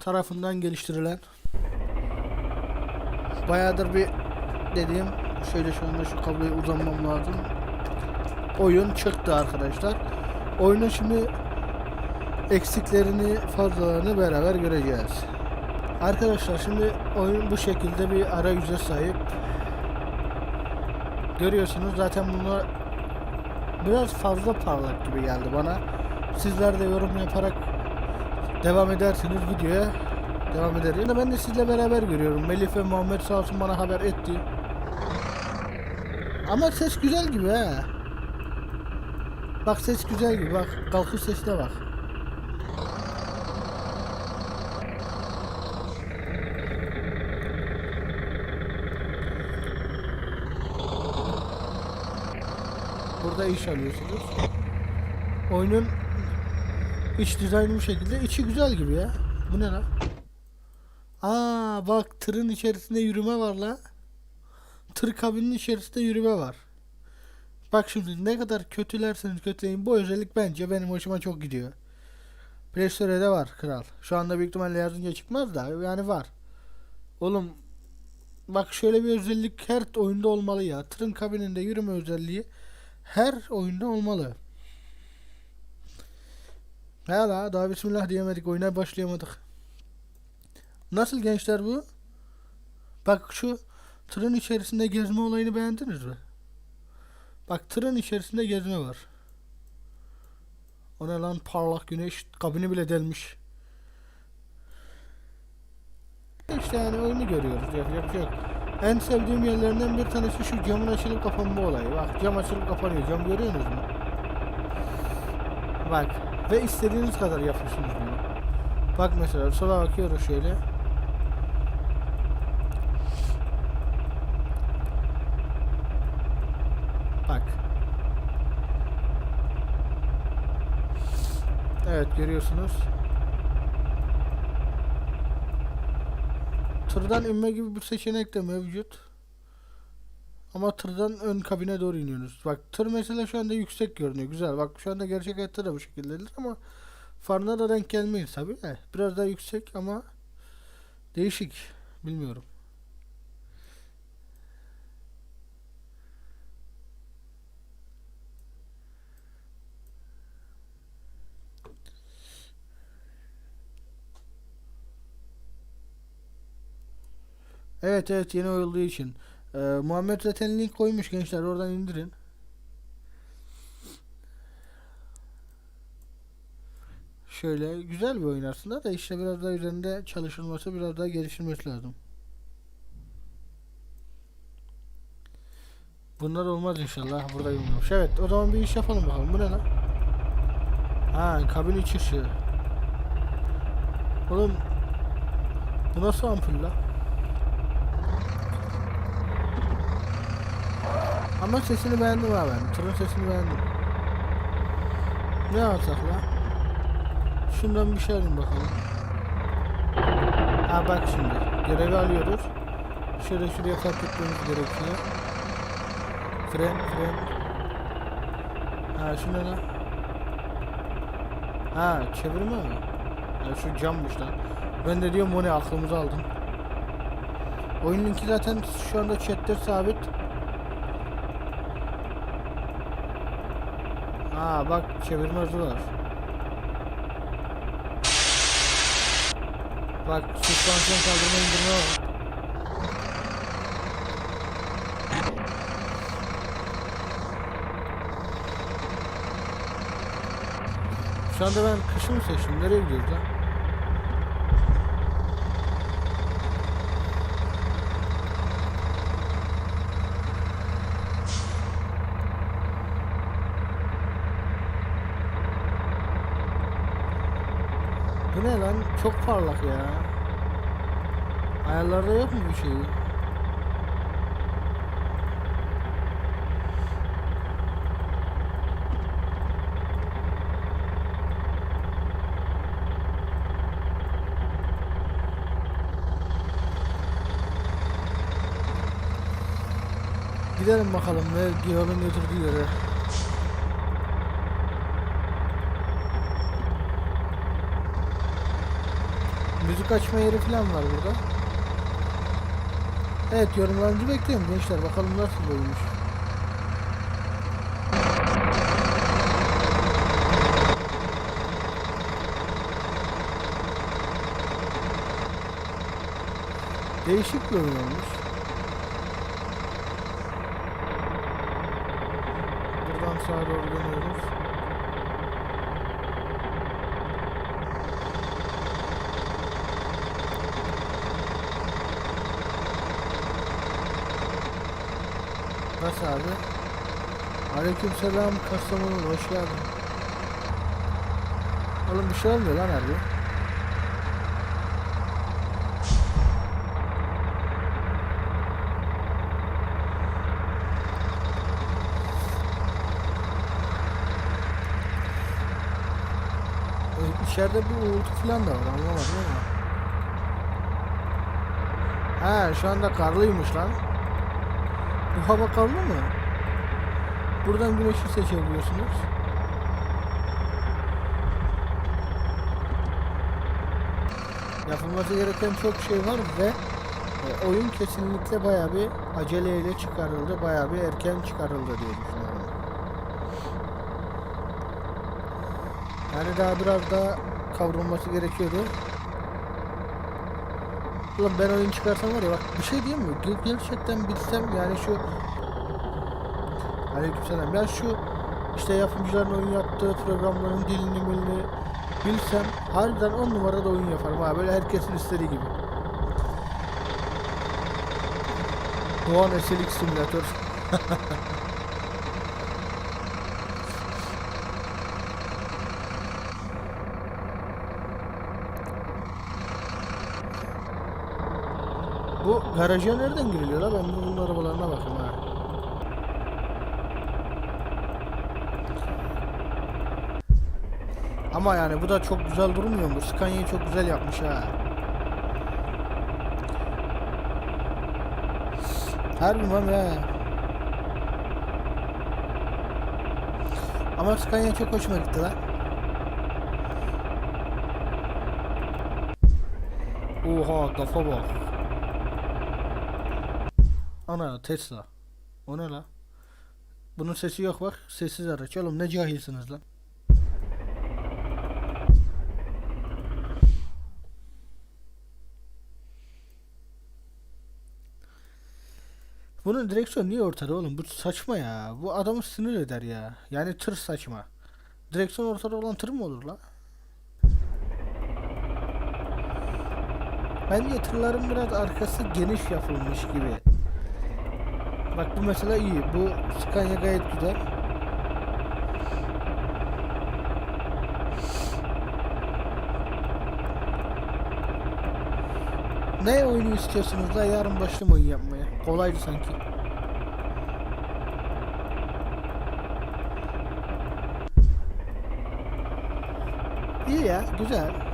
tarafından geliştirilen bayağıdır bir dediğim şöyle şu anda şu kabloyu uzanmam lazım. Oyun çıktı arkadaşlar. Oyunun şimdi eksiklerini, fazlalarını beraber göreceğiz. Arkadaşlar şimdi oyun bu şekilde bir arayüze sahip. Görüyorsunuz zaten bunlar biraz fazla parlak gibi geldi bana. Sizler de yorum yaparak devam edersiniz videoya devam ederiz. Yani ben de sizle beraber görüyorum. Melih ve Muhammed sağ olsun bana haber etti. Ama ses güzel gibi he. Bak ses güzel gibi bak. Kalkış sesine bak. Burada iş alıyorsunuz. Oyunun iç dizaynı bu şekilde. İçi güzel gibi ya. Bu ne lan? Aa bak tırın içerisinde yürüme var la. Tır kabinin içerisinde yürüme var. Bak şimdi ne kadar kötülerseniz kötüleyin bu özellik bence benim hoşuma çok gidiyor. Play Store'de var kral. Şu anda büyük ihtimalle yazınca çıkmaz da yani var. Oğlum bak şöyle bir özellik her oyunda olmalı ya. Tırın kabininde yürüme özelliği her oyunda olmalı. Hala daha bismillah diyemedik oyuna başlayamadık. Nasıl gençler bu? Bak şu tırın içerisinde gezme olayını beğendiniz mi? Bak tırın içerisinde gezme var. O ne lan parlak güneş kabini bile delmiş. İşte yani oyunu görüyoruz yapacak şey yok. En sevdiğim yerlerinden bir tanesi şu camın açılıp kapanma olayı. Bak cam açılıp kapanıyor. Cam görüyorsunuz mu? Bak ve istediğiniz kadar yapıyorsunuz bunu. Bak mesela sola bakıyoruz şöyle. Bak. Evet görüyorsunuz. Tırdan inme gibi bir seçenek de mevcut. Ama tırdan ön kabine doğru iniyorsunuz. Bak tır mesela şu anda yüksek görünüyor. Güzel. Bak şu anda gerçek hayatta da bu şekildedir ama farına da denk gelmeyiz tabi. de. Biraz daha yüksek ama değişik. Bilmiyorum. Evet evet yeni olduğu için. Ee, Muhammed zaten link koymuş gençler oradan indirin. Şöyle güzel bir oyun aslında da işte biraz daha üzerinde çalışılması biraz daha geliştirilmesi lazım. Bunlar olmaz inşallah burada olmamış. Evet o zaman bir iş yapalım bakalım. Bu ne lan? Ha kabin iç ışığı. Oğlum bu nasıl ampul la? Ama sesini beğendim abi ben. Tırın sesini beğendim. Ne alsak la? Şundan bir şey alayım bakalım. Ha bak şimdi. Görevi alıyoruz. Şöyle şuraya fark etmemiz gerekiyor. Fren, fren. Ha şu ne lan? Ha çevirme mi? Ha şu cammış lan. Ben de diyorum o ne aklımızı aldın. Oyun linki zaten şu anda chatte sabit. Ha bak çevirme hızı var. Bak süspansiyon kaldırma indirme var. Şu anda ben kışı mı seçtim? Nereye gidiyoruz lan? Bu ne lan? Çok parlak ya. Ayarlarda yok mu bir şey? Gidelim bakalım ne yolun götürdüğü yere. Tek açma yeri falan var burada. Evet yorumlarınızı bekliyorum gençler. Bakalım nasıl olmuş. Değişik bir oyun olmuş. Buradan sağa doğru dönüyoruz. Nasıl abi? Aleykümselam Kastamonu hoş geldin. Oğlum bir şey olmuyor lan harbi. E, İçeride bir uğultu falan da var anlamadım ama. Ha şu anda karlıymış lan. Bu hava karlı mı? Buradan güneşi seçebiliyorsunuz. Yapılması gereken çok şey var ve e, oyun kesinlikle bayağı bir aceleyle çıkarıldı, bayağı bir erken çıkarıldı diye düşünüyorum. Yani daha biraz daha kavrulması gerekiyordu. Ulan ben oyun çıkarsam var ya bak bir şey diyeyim mi? Ger- Gerçekten bilsem yani şu Aleykümselam. Ya şu işte yapımcıların oyun yaptığı programların dilini milini bilsem harbiden on numarada oyun yaparım ha böyle herkesin istediği gibi. Doğan Eselik Simülatör. Bu garaja nereden giriliyor la? Ben bu- bunun arabalarına bakayım ha. Ama yani bu da çok güzel durmuyor mu? Scania'yı çok güzel yapmış ha. Harbi mi ha? Ama Scania çok hoşuma gitti lan. Oha kafa bak. Ana Tesla. O ne la? Bunun sesi yok bak. Sessiz araç. Oğlum ne cahilsiniz lan. Bunun direksiyon niye ortada oğlum? Bu saçma ya. Bu adamı sinir eder ya. Yani tır saçma. Direksiyon ortada olan tır mı olur la? Bence tırların biraz arkası geniş yapılmış gibi. Bak bu mesela iyi. Bu Scania gayet güzel. Ne oyunu istiyorsunuz da yarın başlayayım oyun yapmaya. Kolaydı sanki. İyi ya, güzel.